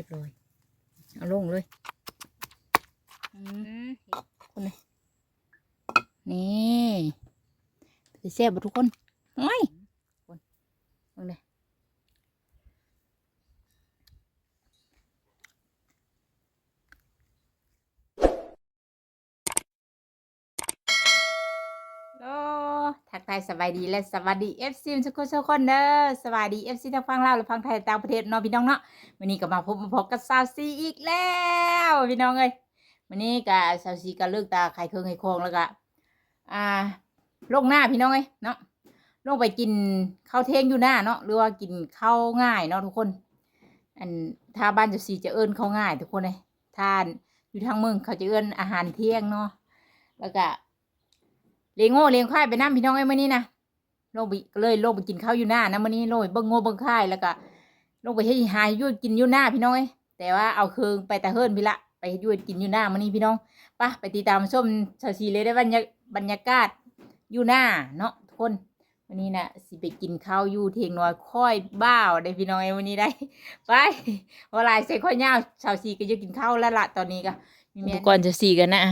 รียบร้อย เอาลงเลยอืมอืมคนเลยนี่ไปแซ่บบ่ทุกคนโอ้ยคนลงเลย โลทักทาย สบายดีและสวัสดีเอฟซีทุกคนทุกคนเด้อสวัสดีเอฟซีทั้งฟังลาวและฟังไทยต่างประเทศเนาะพี่น้องเนาะวันนี้ก็มาพบมาพบกับสาวซีอีกแล้วพี่น้องเอ้ยวันนี้กับสาวซีก็เลิกตาไข่เครื่องไข่โคงแล้วก็อ่าลงหน้าพี่น้องเอ้ยเนาะลงไปกินข้าวเที่ยงอยู่หน้าเนาะหรือว่ากินข้าวง่ายเนาะทุกคน อันถ้าบ้านสาวซีจะเอิ้นข้าวง่าย ทุกคนเลยทานอยู่ทางเมืองเขาจะเอิ้นอาหารเที่ยงเนาะแล้วก็ เลี้ยงโง่เลี้ยงควายไปน้ำพี่น้องไอ้มื่อนี้นะลงไปเลยลงไปกินข้าวอยู่หน้านะมื่อนี้ลงไปเบิ้งโง่เบิ้งควายแล้วก็ลงไปให้หายยุ่ยกินอยู่หน้าพี่น้องไอ้แต่ว่าเอาเคืองไปแต่เฮิร์นพี่ละไปยุ่ยกินอยู่หน้ามื่อนี้พี่น้องไปะไปติดตามชมชาวชีเลยได้บรรยาบรรยากาศอยู่หน้าเนาะทุกคนวันนี้นะสิไปกินข้าวอยู่เทียงน้อยค่อยบ้าวได้พี่น้องไอ้วันนี้ได้ไปเวลาใส่ข้อยยาชาวชีก็จะกินข้าวแล้วละตอนนี้ก็อุปกรณ์จะสีกันนะ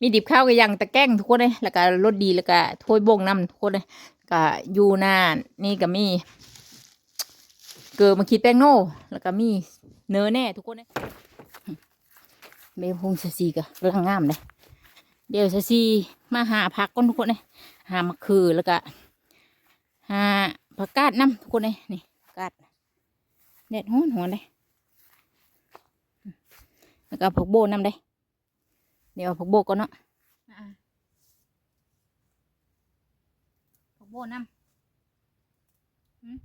มีดิบข้าวก็ยังตะแก้งทุกคนเลยแล้วก็รสดีแล้วก็ถ้วยบงน้ำทุกคนเลยก็อยู่นานี่ก็มี เกิดมาคิดแป้งโน่แล้วก็มีเนื้อแน่ทุกคนเลยเบลพงสสีก็เรื่องงามเลยเดี๋ยวสสีมาหาผักก้นทุกคนเลยหามะเขือแล้วก็หาผักกาดน้ำทุกคนเลยนี่ผักกาดเด็ดหัวหัวเลยแล้วก็ผักโบน้ำเลย เดี๋ยวเอาผักโบกก่อนเนาะผักโบน้ำหืม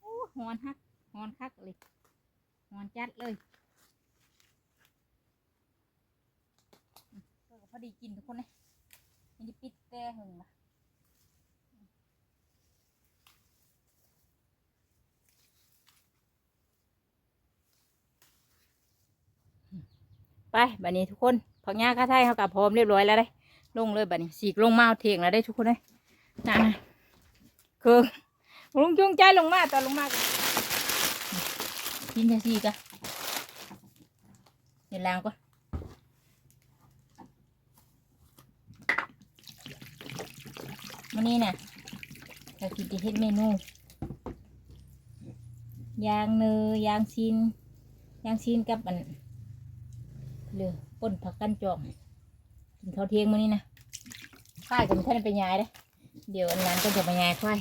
โอ้หอนฮักหอนคักเลย นอนจัดเลยอืมก็พอดีกินทุกคนเลยมันจะปิดแต่หึงละไปบัดนี้ทุกคนผักหญ้าข้าไทยเขากับพร้อมเรียบร้อยแล้วได้ลงเลยบัดนี้สีกลงมาเอาเทียงแล้วได้ทุกคนเลยนะคือลุงจุงใจลงมาตอนลงมา กินจะสีกะเดี๋ยวล้างก่อนวันนี้นี่ยเรากินจะเฮ็ดเมนูยางเนยยางซีนยางซีนกับอันเรือป่นผักกันจองกินข้าวเที่ยงมื้อนี้นะควายก็ไม่ทันไปยายเลยเดี๋ยวอันนั้นก็จะไปยายควาย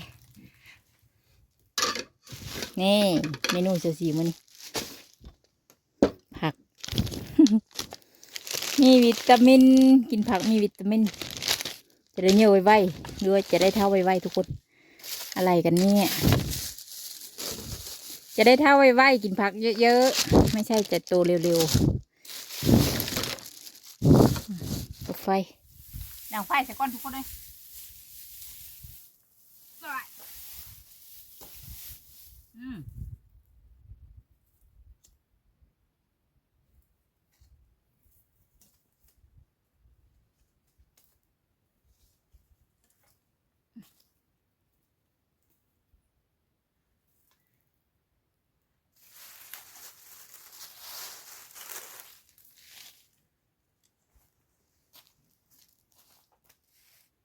นี่เมนูเสียสีมื้อนี้ผัก มีวิตามิน กินผักมีวิตามิน จะได้เยอะไวๆหรือว่าจะได้เท่าไวๆทุกคน อะไรกันเนี่ยจะได้เท่าไวๆกินผักเยอะๆ ไม่ใช่จะโตเร็วๆตกไฟดังไฟใส่ก้อนทุกคนเลย อืม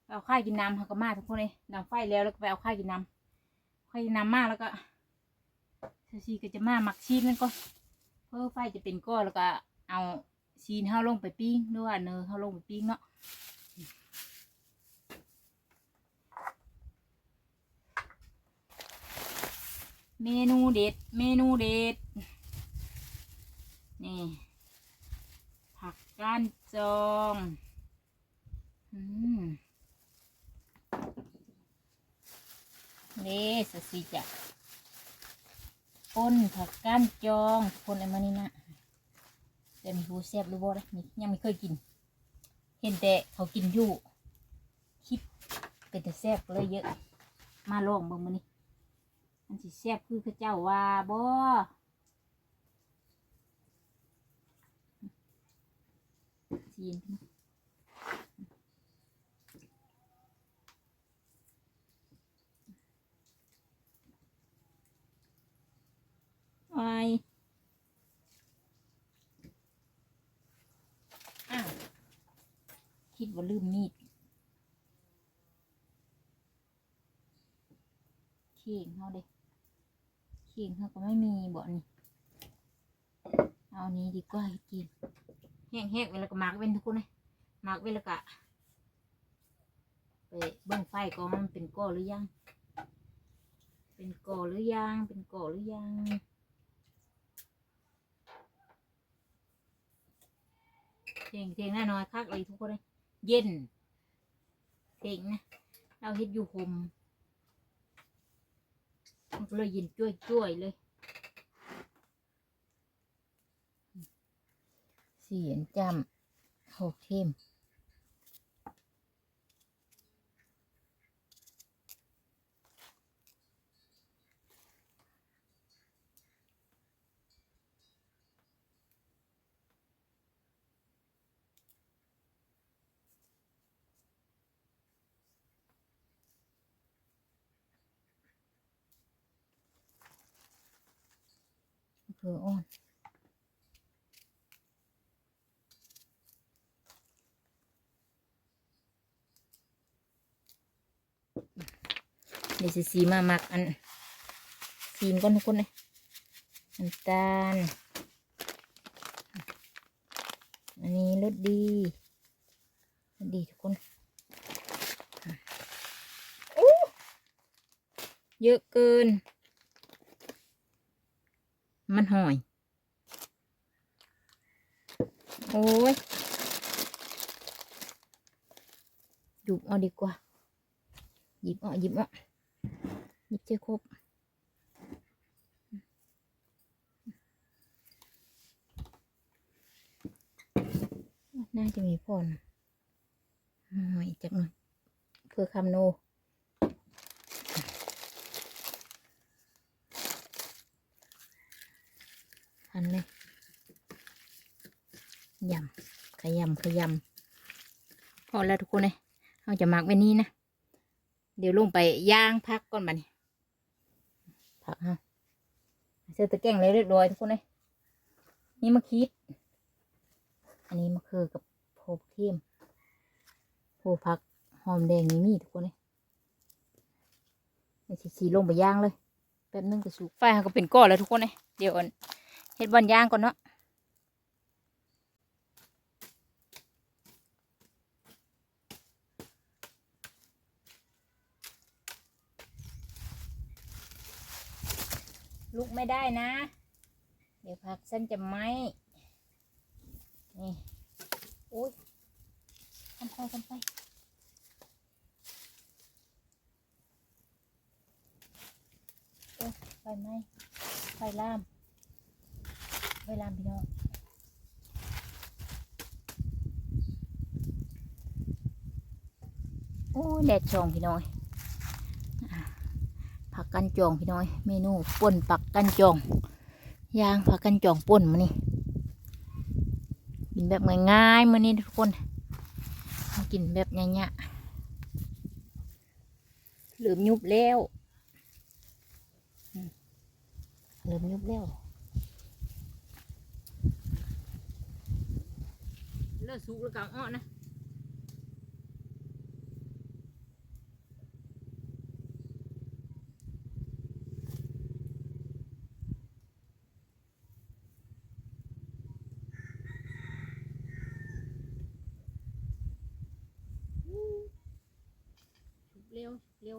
เอาข้าวกินน้ำเขาก็มาทุกคนเลยดังไฟแล้วแล้วก็ไปเอาข้าวกินน้ำข้าวกินน้ำมากแล้วก็ ซซีก็จะมาหมักชีสนั่นก็เพื่อไฟจะเป็นก้อนแล้วก็เอาชีนเข้าลงไปปิ้งหรือว่าเนยเข้าลงไปปิ้งเนาะเมนูเด็ด เมนูเด็ด นี่ ผักก้านจองอืมนี่สสีจะ ป้นผักก้านจองคนอะไรมานี่นะแต่มีผู้แซ่บหรือบ่ได้มียังไม่เคยกิน เห็นแต่เขากินอยู่คลิปเป็นแต่แซ่บเลยเยอะ มาลองเบิ่งมื้อนี้มันสิแซ่บคือเขาเจ้าว่าบ่ซีน ไออ้าวคิดว่าลืมมีดเข่งเขาเด้เข่งเขาก็ไม่มีบ่นี่เอาอันนี้ดีกว่าให้กินแห้งๆเวลาก็หมักเว้นทุกคนเลยหมักเวลาก็ไปเบิ่งไฟก่อนว่ามันเป็นก่อหรือยัง เป็นก่อหรือยัง เป็นก่อหรือยัง เท่งเท่งแน่นอนคักเลยทุกคนเลยเย็นเท่งนะเราเฮ็ดอยู่ห่มมันก็เลยเย็นจ้วยจ้วยๆเลยเสียนจำโหเข้ม ออ่อนเดี๋ยวสีมาหมักอันซีนก่อนทุกคนเลยน้ำตาล อันนี้รสดีรสดีทุกคนโอ้เยอะเกิน มันหอย โอ้ยดูบเอาดีกว่า หยิบเอาหยิบเอาหยิบเจ้าครบน่าจะมีพ่อนะหอยจักหน่อยเพื่อคำโน ทันเลยยำขยำขยำพอแล้วทุกคนเลยเราจะหมักไว้นี้นะ เดี๋ยวลงไปย่างพักก่อนบัดนี้พักฮะเสื้อตะแกรงเลยเรียบร้อยทุกคนเลยนี่มะคิด อันนี้มะเขือกับโพกเทียมโพพักหอมแดงนี่มีทุกคนเลยเดี๋ยวสีลงไปย่างเลยแป๊บนึงก็สุกไฟก็เป็นก้อนแล้วทุกคนเลยเดี๋ยวอัน เฮ็ดบอลย่างก่อนเนาะลุกไม่ได้นะ เดี๋ยวผักฉันจะไหมนี่โอ้ยทำไปทำไปโอ้ยไฟไหมไฟลาม ไฟลามพี่น้องโอ้แดดช่องพี่น้อยผักกันจองพี่น้อย เมนูป่นผักกันจองยางผักกันจองป่นมานี่กินแบบง่ายๆมานี่ทุกคนกินแบบง่ายเหลือมยุบแล้วเหลือมยุบแล้ว เลิกสุกแล้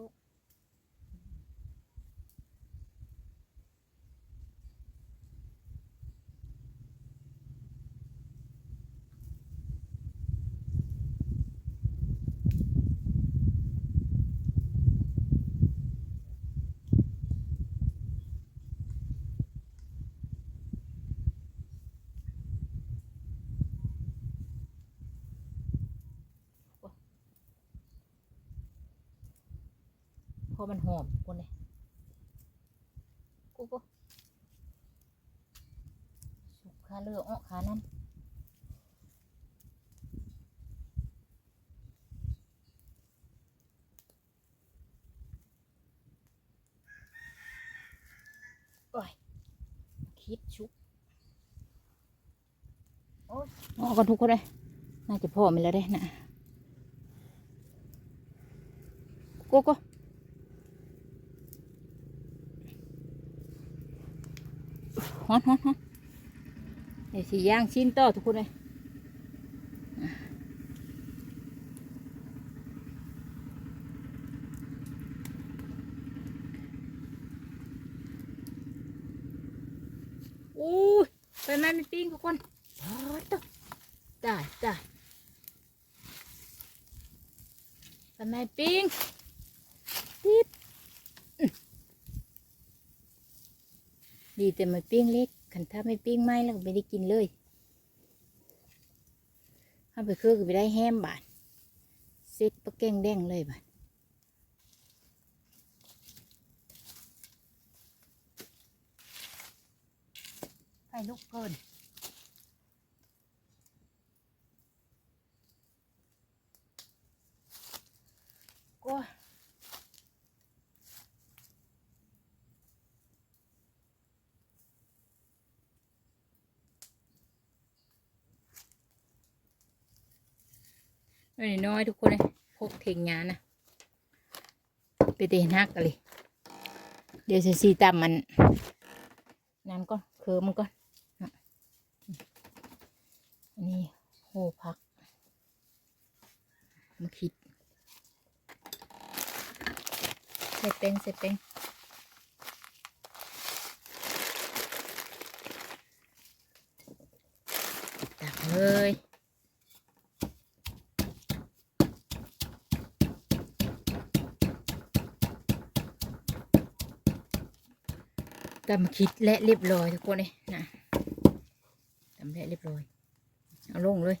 ว มันหอมคนเลยกูก็สุกขาเลือกอ้อขานั่นโอ้ยคิดชุกโอ้ยออกันทุกคนเลยน่าจะพอมันแล้วได้นะกโก้ ฮอนฮอนฮอนเดี๋ยวสิย่างชิ้นต่อทุกคนเลยอู้ยไปไหมมันปิ้งทุกคนโอ้ยตได้ได้ไปไหมปิ้งปิ๊บอื้อ ดีแต่ไม่ปิ้งเล็กขันถ้าไม่ปิ้งไม่แล้วก็ไม่ได้กินเลยถ้าไปคือก็ไปได้แฮมบาทเซ็ตปลาแกงแดงเลยบาทไฟลุกเกินก็น้ อยน้อยทุกคนเลยพกเทงงานนะไปเตะนักกันเลยเดี๋ยวจะซีตามมันน้ำก่อนเคือมันก่อนอันนี้โหพักมาคิดใส่เป็นใส่เป็นตักเลย ตำคิดและเรียบร้อยทุกคนเลยนะตำและเรียบร้อย เอาลงเลย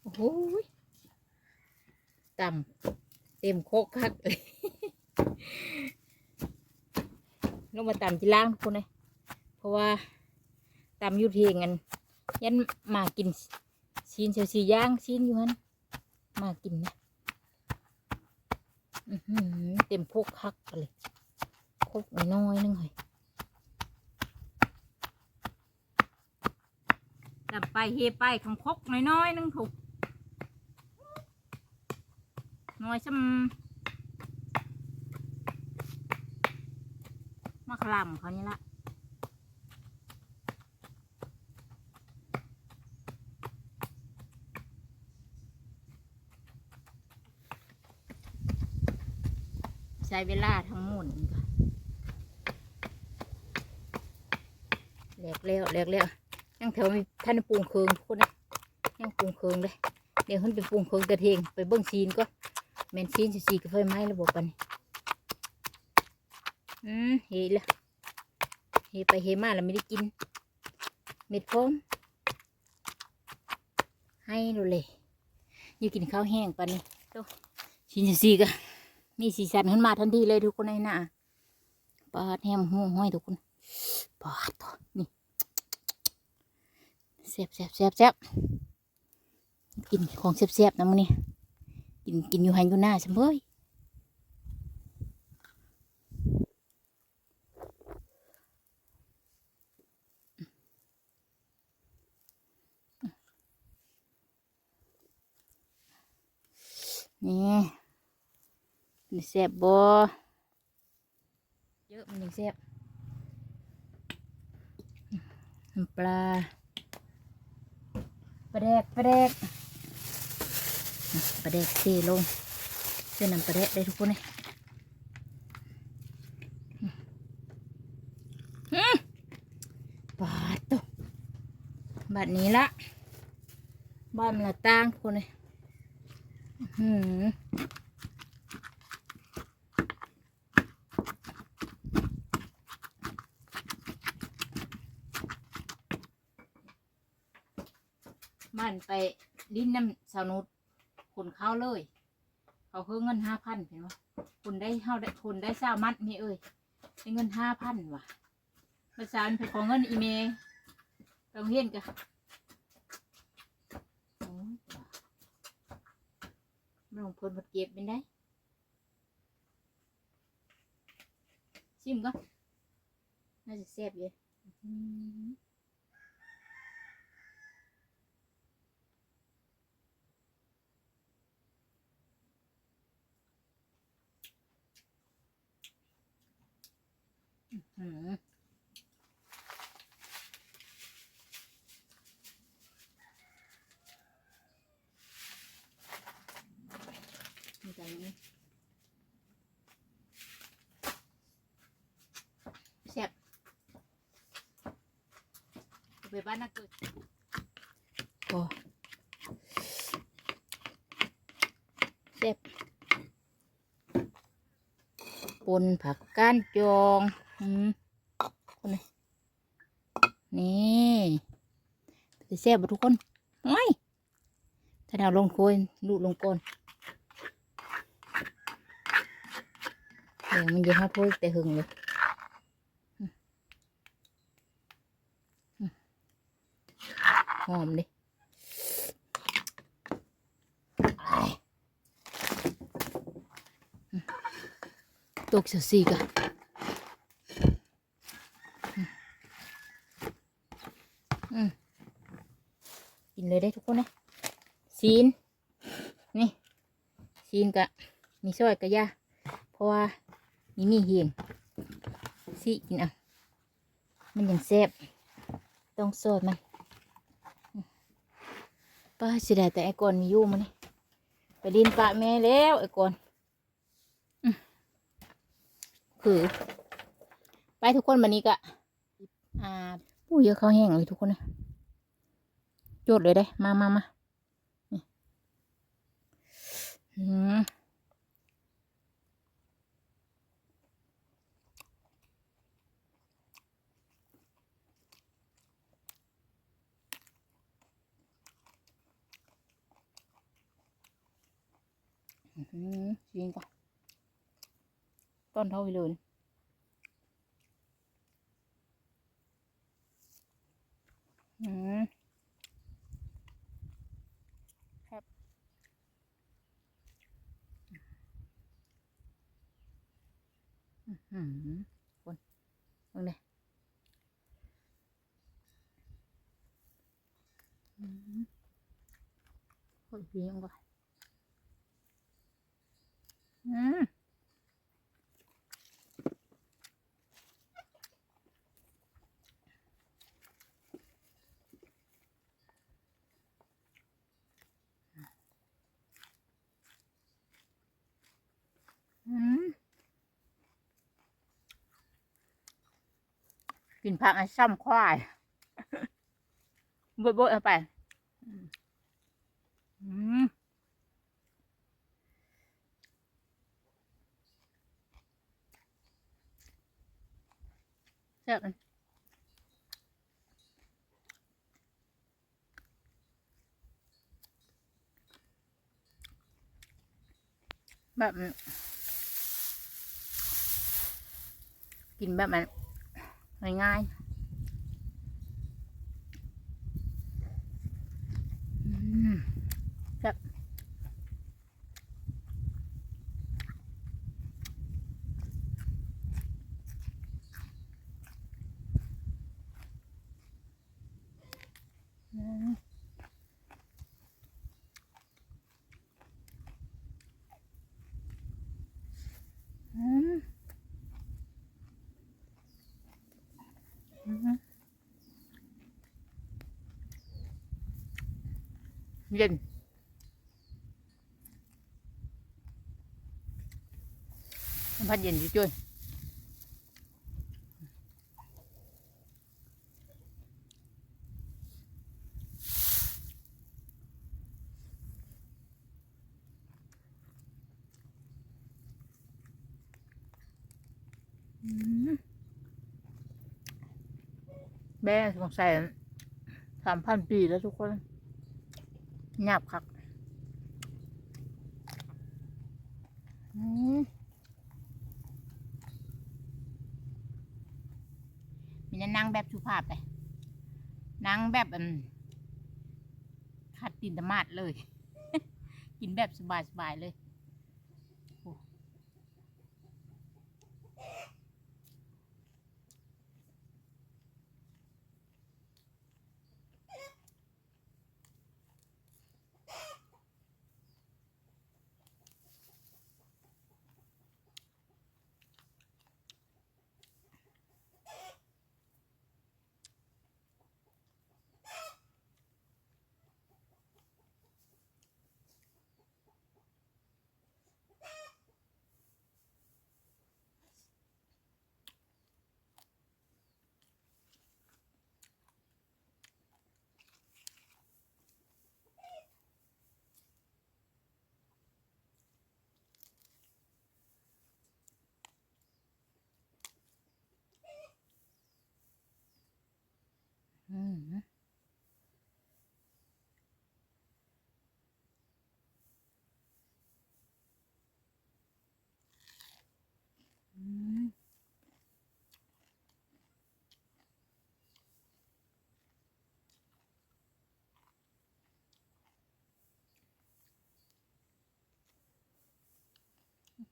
โอ้โหยตำเต็มโคกคักเลยลงมาตำที่ล่างทุกคนเลยเพราะว่าตำอยูเทียงกันยันมากินซีนเชียวสีย่างซีนอยู่ฮันมากินนะเต็มพกคักเลยพกน้อยนึงเลย ตำไปเฮไปของพกน้อยๆนึงถูกน้อยซ้ำมะขลัมเขานี่ละใช้เวลาทั้งหมดนี่ค่ะแหลกเร็วแหลกเร็วยังแถวมี ท่านปรุงเคืองทุกคนนะยังปรุงเคืองเลยเดี๋ยวขึ้นไปปรุงเคืองกระเทงไปเบิ้งซีนก็แมนซีนสีกับไฟไหม้ระบบปันอืมเฮละเฮไปเฮมาแล้วไม่ได้กิน เม็ดพร้อมให้ดูเลยอยู่กินข้าวแห้งปะนี่ตัวชินซีก็มีสีสันขึ้นมาทันทีเลยทุกคนในหน้าปาดแฮมห้ห้อยทุกคนปาดตัว ซ่บแซ่บแซ่บแซ่บกินของแซ่บแซ่บนะมึงนี่กินกินอยู่หันอยู่หน้าเสมอนี่มันแซ่บบ่เยอะมันยังแซ่บน้ำปลา ปลาแดกปลาแดกปลาแดกเทลงเส้นน้ำปลาแดกได้ทุกคนเลยอื้อปาดตัวบัดนี้ละบ้านมันละตั้งทุกคนเลยหืมมัน ไปลิ้นน้ำสาวนุดขนข้าเลย เขาคือเงินห้าพันเห็นไหมคุณได้เฮาได้คุณได้เศร้ามัดมีเอ้ยได้เงินห้าพันว่ะภาษาเป็นของเงินอีเมลต้องเฮียนกะโอ้ยว่ะมันลงพลบัดเก็บเป็นได้ ชิมก็น่าจะแซ่บอยู่ อืมมีใจไหมแซ่บไปบ้านนักเกิดโอ้แซ่บปนผักก้านจอง อืมคนนี้นี่ไปแซ่บบ่ทุกคนไอ้ยถ้าดาวลงโคนลูกลงโกนเดี๋ยวมันจะห้าพูดแต่หึงเลยหอมดิตกเสียสีกะ อืม กินเลยได้ทุกคนนะซีน นี่ซีนกะ มีซอยกะยาเพราะว่ามีมีเหียงซีกินอะ มันยังแซ่บต้องซอยมันอืมป้าเสียดายแต่ไอ้ก่อนมียู่มันนี่ไปดินปะแม่แล้วไอ้ก่อนคือ ไปทุกคนวันนี้กะอ่า ปูเยอะข้าวแห้งเลยทุกคนนะโจดเลยได้ มามามาอืมอื้อหือยิงก่อนต้นเท่าไปเลย อืมครับอือหือคนตรงนี้อืมคนเพียงก่อนอืมอืม กินผักไอ้ซ้ำควายบดบดเอาไปอืมอืมแบมันแบบกินแบบมัน ง่ายๆอืมแซ่บอืมอืมอืม เย็นพัดเย็นจุ้ยๆอืมแม่สงสัยสามพันปีแล้วทุกคน หยาบครับมีนนั่งแบบสุภาพไปนั่งแบบขัดตินตมาดเลย กินแบบสบายๆเลย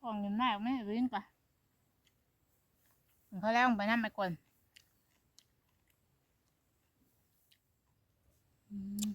กล่องเยู่หน้าไม่รื้นกว่าเขาแล้วไปนั่นมาก่อนอืม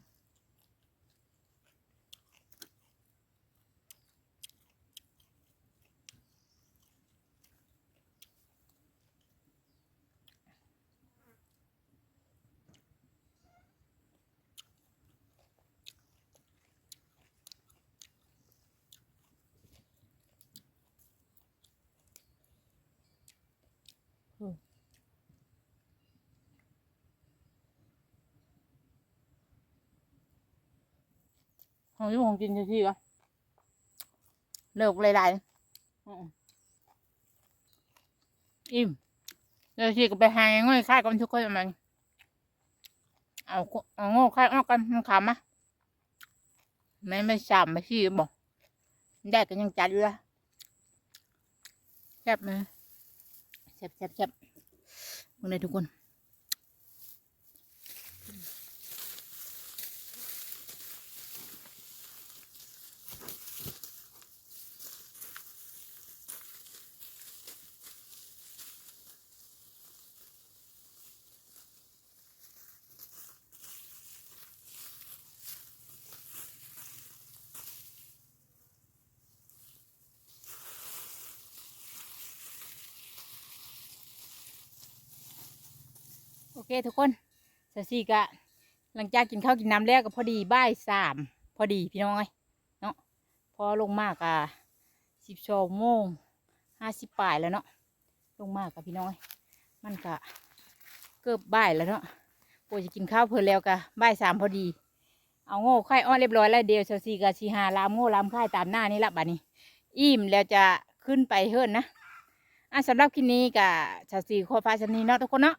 ของที่ผมกินจะที่วะเลิกหลายๆอืมอิ่มเดี๋ยวที่ก็ไปหาง่อยค่ายกันทุกคนมันเอาโกเอาโง่ค่ายออกกันมันขำมะไม่ไม่สามไม่สี่บอกได้กันยังจัดอยู่ละแซ่บไหมแซ่บแซ่บแซ่บมึงเลยทุกคน ทุกคนสสี่กะหลังจากกินข้าวกินน้ำแล้วก็พอดีบ่ายสามพอดีพี่น้องเอ้ยเนาะพอลงมากอะสิบสองโมงห้าสิบปลายแล้วเนาะลงมากกับพี่น้องเอ้ยมันกะเกือบบ่ายแล้วเนาะโปจะกินข้าวเพลินแล้วกะบ่ายสามพอดี เอาโง่ไข่อ้อนเรียบร้อยแล้วเดียวสสี่กะชีหาลามโง่ลามไข่ตามหน้านี่ละบัดนี้ อิ่มแล้วจะขึ้นไปเฮิรนนะอะสำหรับคลิปนี้กะชาวสีขอฟ้าชนี้เนาะทุกคนเนาะ